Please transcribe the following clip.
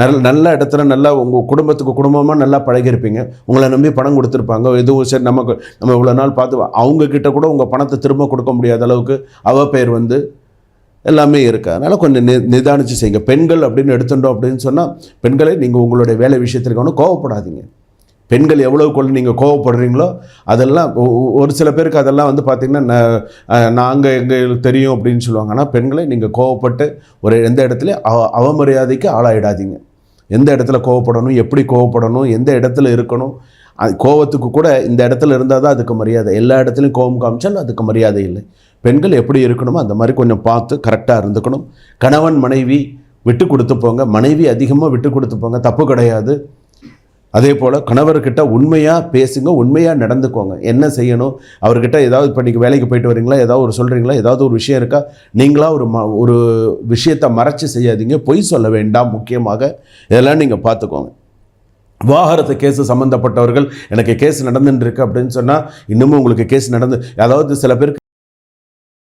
நல்ல நல்ல இடத்துல நல்லா உங்கள் குடும்பத்துக்கு குடும்பமாக நல்லா பழகிருப்பீங்க உங்களை நம்பி பணம் கொடுத்துருப்பாங்க. எதுவும் சரி நமக்கு நம்ம இவ்வளோ நாள் பார்த்து அவங்க கிட்ட கூட உங்கள் பணத்தை திரும்ப கொடுக்க முடியாத அளவுக்கு அவ பெயர் வந்து எல்லாமே இருக்குது அதனால் கொஞ்சம் நி நிதானித்து செய்யுங்க. பெண்கள் அப்படின்னு எடுத்துட்டோம் அப்படின்னு சொன்னால் பெண்களை நீங்கள் உங்களுடைய வேலை விஷயத்திற்கு ஒன்றும் கோவப்படாதீங்க. பெண்கள் எவ்வளவுக்குள்ள நீங்கள் கோவப்படுறீங்களோ அதெல்லாம் ஒரு சில பேருக்கு அதெல்லாம் வந்து பார்த்திங்கன்னா நாங்கள் எங்களுக்கு தெரியும் அப்படின்னு சொல்லுவாங்க. ஆனால் பெண்களை நீங்கள் கோவப்பட்டு ஒரு எந்த இடத்துல அவ அவமரியாதைக்கு ஆளாயிடாதீங்க. எந்த இடத்துல கோவப்படணும் எப்படி கோவப்படணும் எந்த இடத்துல இருக்கணும் அது கோவத்துக்கு கூட இந்த இடத்துல இருந்தால் தான் அதுக்கு மரியாதை. எல்லா இடத்துலையும் கோவம் காமிச்சால் அதுக்கு மரியாதை இல்லை. பெண்கள் எப்படி இருக்கணுமோ அந்த மாதிரி கொஞ்சம் பார்த்து கரெக்டாக இருந்துக்கணும். கணவன் மனைவி விட்டு கொடுத்து போங்க. மனைவி அதிகமாக விட்டு கொடுத்து போங்க. தப்பு கிடையாது. அதே போல் கணவர்கிட்ட உண்மையாக பேசுங்க உண்மையாக நடந்துக்கோங்க. என்ன செய்யணும்? அவர்கிட்ட ஏதாவது இப்போ நீங்கள் வேலைக்கு போயிட்டு வரீங்களா? ஏதாவது ஒரு சொல்கிறீங்களா ஏதாவது ஒரு விஷயம் இருக்கா? நீங்களாக ஒரு ம ஒரு விஷயத்தை மறைச்சு செய்யாதீங்க. பொய் சொல்ல வேண்டாம் முக்கியமாக. இதெல்லாம் நீங்கள் பார்த்துக்கோங்க. விவாகரத்து கேஸு சம்மந்தப்பட்டவர்கள் எனக்கு கேஸ் நடந்துட்டுருக்கு அப்படின்னு சொன்னால் இன்னமும் உங்களுக்கு கேஸ் நடந்து அதாவது சில பேருக்கு